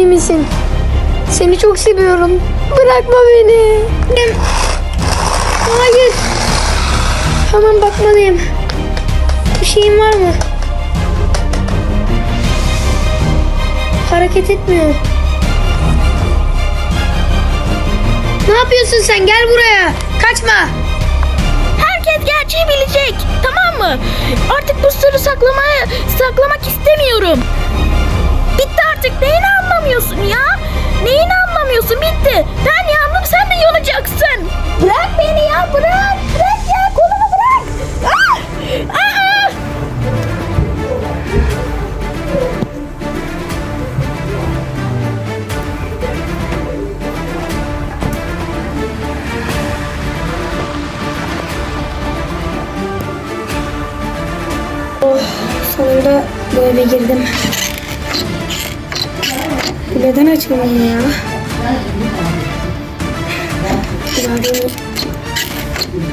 iyi misin? Seni çok seviyorum. Bırakma beni. Hayır. Hemen bakmalıyım. Bir şeyin var mı? Hareket etmiyor. Ne yapıyorsun sen? Gel buraya. Kaçma. Herkes gerçeği bilecek. Tamam mı? Artık bu sırrı saklamaya, saklamak istemiyorum. Artık. Neyini anlamıyorsun ya? Neyini anlamıyorsun? Bitti. Ben yandım sen de yanacaksın. Bırak beni ya bırak. Bırak ya kolumu bırak. Ah! Aa! Sonunda bu eve girdim. Neden açılmıyor ya? Biraz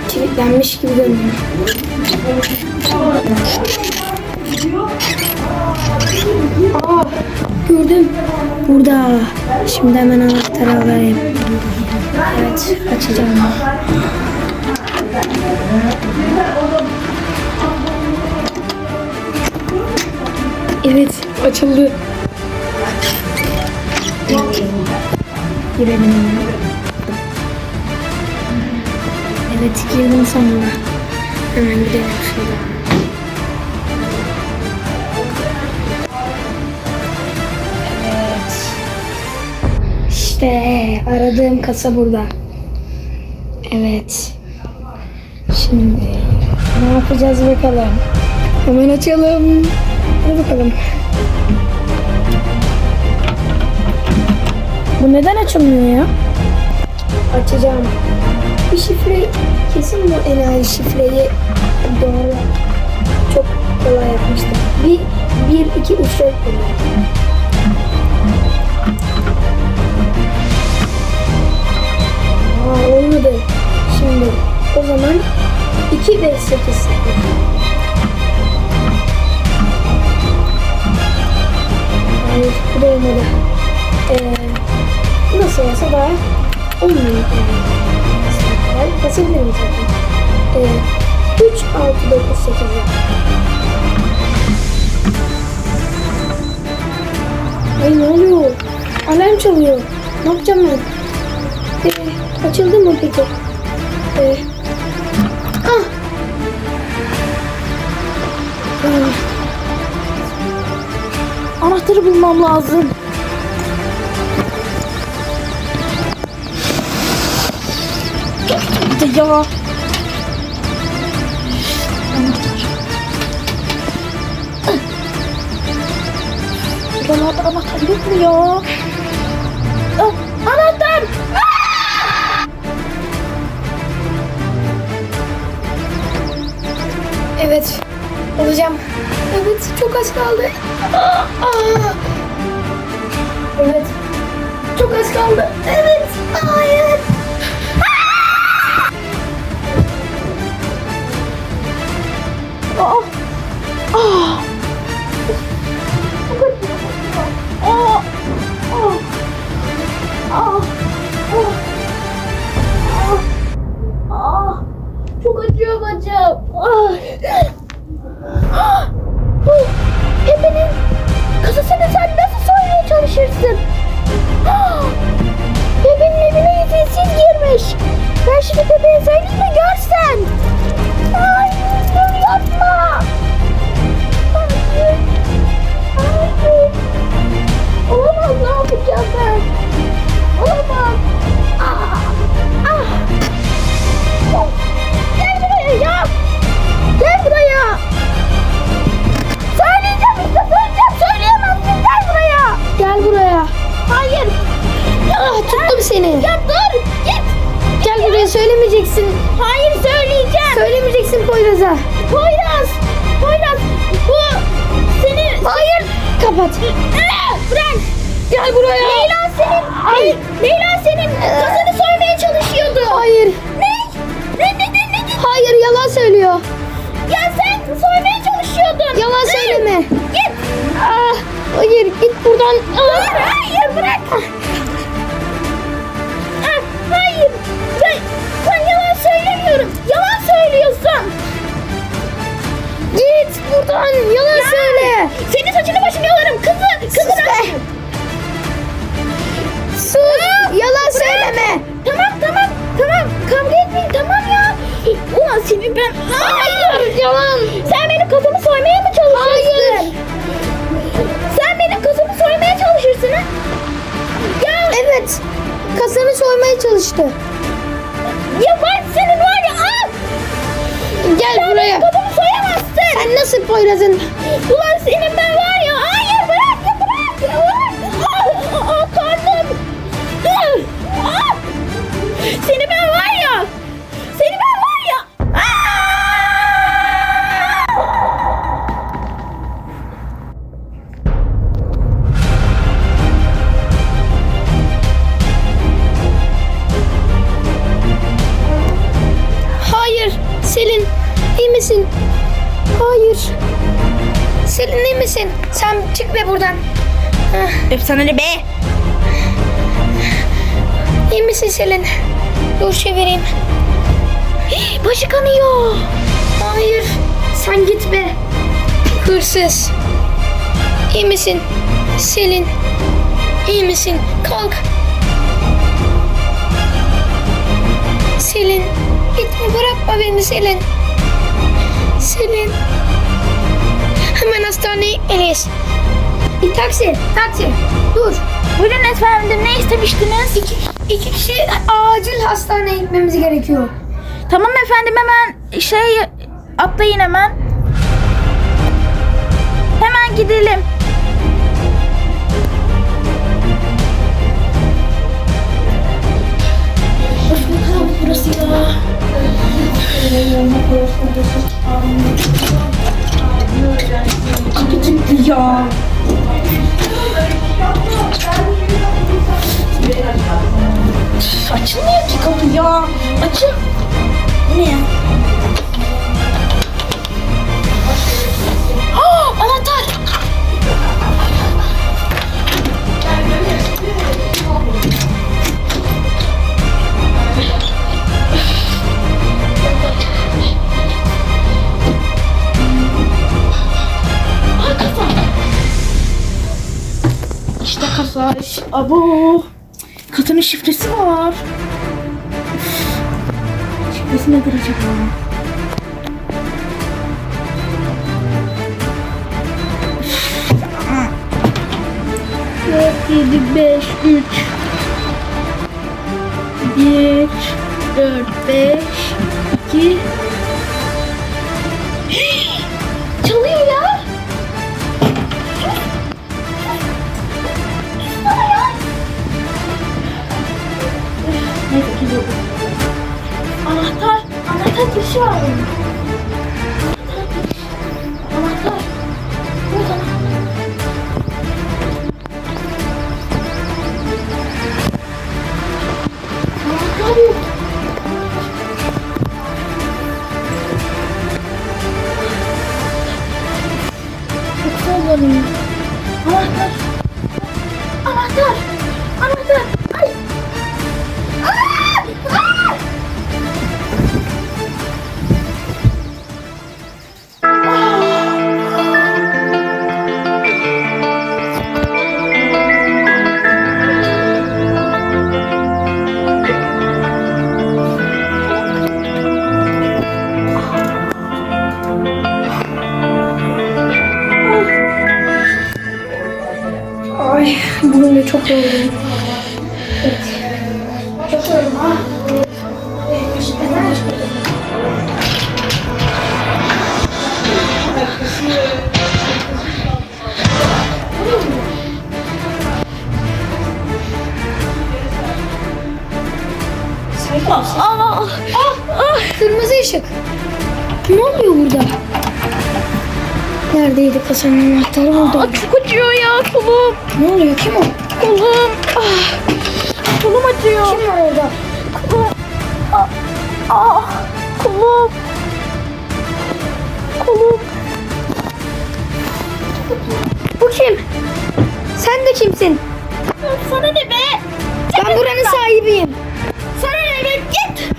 kilitlenmiş gibi görünüyor. Aa, gördüm. Burada. Şimdi hemen anahtarı alayım. Evet, açacağım. Evet, açıldı. Girelim. Evet, girdim sonunda. Hemen gidelim şuradan. Evet. İşte aradığım kasa burada. Evet. Şimdi ne yapacağız bakalım. Hemen açalım. Hadi bakalım. Bu neden açılmıyor ya? Açacağım. Bir şifre kesin bu enayi şifreyi doğru çok kolay yapmıştım. Bir, bir, iki, üç, dört böyle. Aa olmadı. Şimdi o zaman 2 ve 8 olmuyor. Yani. Basabilirim zaten. Ee, 3, 6, 9, 8 Ay ne oluyor? Alarm çalıyor. Ne yapacağım ben? Ee, açıldı mı peki? Ee, ah! Ah, Anahtarı bulmam lazım. De ya. Buralarda anahtar yok mu ya? Ah, anahtar! Evet. Olacağım. Evet. Çok az kaldı. Aa, aa. Evet. Çok az kaldı. Evet. Aa, gel buraya. Leyla senin. Ay. Leyla senin ee. kasanı soymaya çalışıyordu. Hayır. Ne? Ne ne ne ne? Hayır yalan söylüyor. Ya sen soymaya çalışıyordun. Yalan Dur. söyleme. Git. Aa, hayır git buradan. Aa. Hayır hayır bırak. Ah. Hayır. Ben, ben yalan söylemiyorum. Yalan söylüyorsun. Hayır yalan. Sen benim kafamı soymaya mı çalışırsın? Hayır. Sen benim kafamı soymaya çalışırsın ha? Ya, Evet. Kasanı soymaya çalıştı. ya ben senin var ya al! Gel Sen buraya. benim kafamı soyamazsın! Sen nasıl Poyraz'ın? Ulan senin ben Sen çık be buradan. Sana ne be? iyi misin Selin? Dur çevireyim. Hii, Başı kanıyor. Hayır. Sen git be. Hırsız. İyi misin? Selin. İyi misin? Kalk. Selin. Gitme bırakma beni Selin. Selin. Hemen hastaneye gitmeliyiz. Bir taksi. Taksi. Dur. Buyurun efendim ne istemiştiniz? İki, iki kişi acil hastaneye gitmemiz gerekiyor. Tamam efendim hemen şey atlayın hemen. Hemen gidelim. Burası ya. Kapı kilitli ya. Açılmıyor ki kapı ya. Açıl. Bu ne? Aa, anahtar. Aa, kasa. İşte kasa. Abo. Kadının şifresi var. Şifresi nedir acaba? 4, 7, 5, 3 1 4, 5 2 Anahtar girişi var çok yoruldum. Evet. Çok yoruldum ha. Aa, ah, Kırmızı ışık. Ne oluyor burada? Neredeydi kasanın anahtarı burada? Aa, çok acıyor ya kolum. Ne oluyor? Kim o? Kolum. Ah, kolum acıyor. Kim var orada? Kolum. Ah, ah, kolum. Kolum. Bu kim? Sen de kimsin? Sana ne be? Ben buranın sahibiyim. Sana ne be? Git.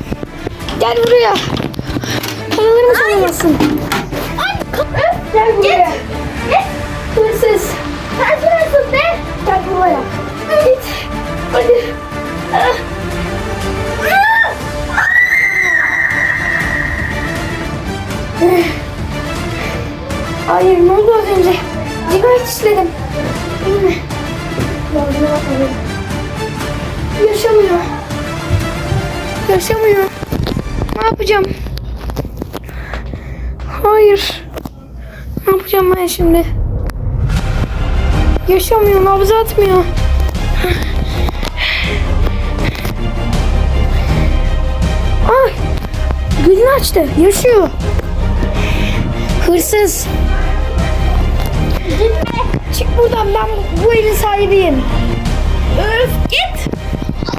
Gel buraya. Paralarımı çalamazsın. Ay. Gel buraya. Git. Hırsız. Sen sırasın be. Gel buraya. Git. Hadi. Ah. Ah. Hayır ne oldu az önce? Cinayet işledim. Hmm. Lazım yapmadım. Yaşamıyor. Yaşamıyor. Ne yapacağım? Hayır. Ne yapacağım ben şimdi? Yaşamıyor, nabız atmıyor. Ay! Gözünü açtı, yaşıyor. Hırsız. Gitme. Çık buradan, ben bu evin sahibiyim. Öf git.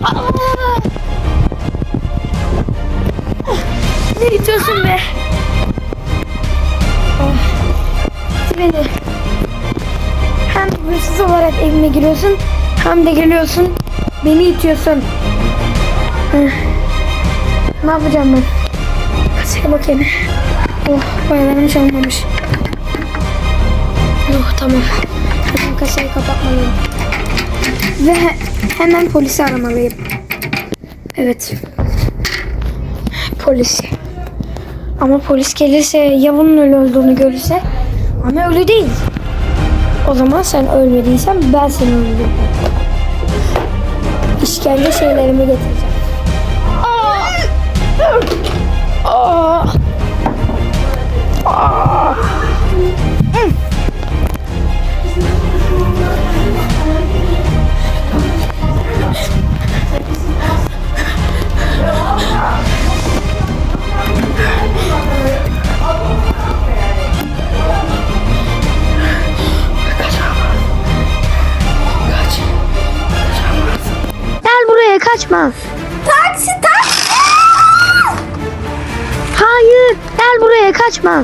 Aa! Ne itiyorsun be? Beni. Hem hırsız olarak evime giriyorsun hem de geliyorsun beni itiyorsun. Ne yapacağım ben? Kasaya bakayım. Oh bayalarım çalmamış. Oh tamam. Hemen kasayı kapatmalıyım. Ve he- hemen polisi aramalıyım. Evet. Polis. Ama polis gelirse ya bunun ölü olduğunu görürse ama ölü değil. O zaman sen ölmediysen ben seni öldürürüm. İşkence şeylerimi getireceğim. Aa! Kaçma. Taksi taksi. Hayır gel buraya kaçma.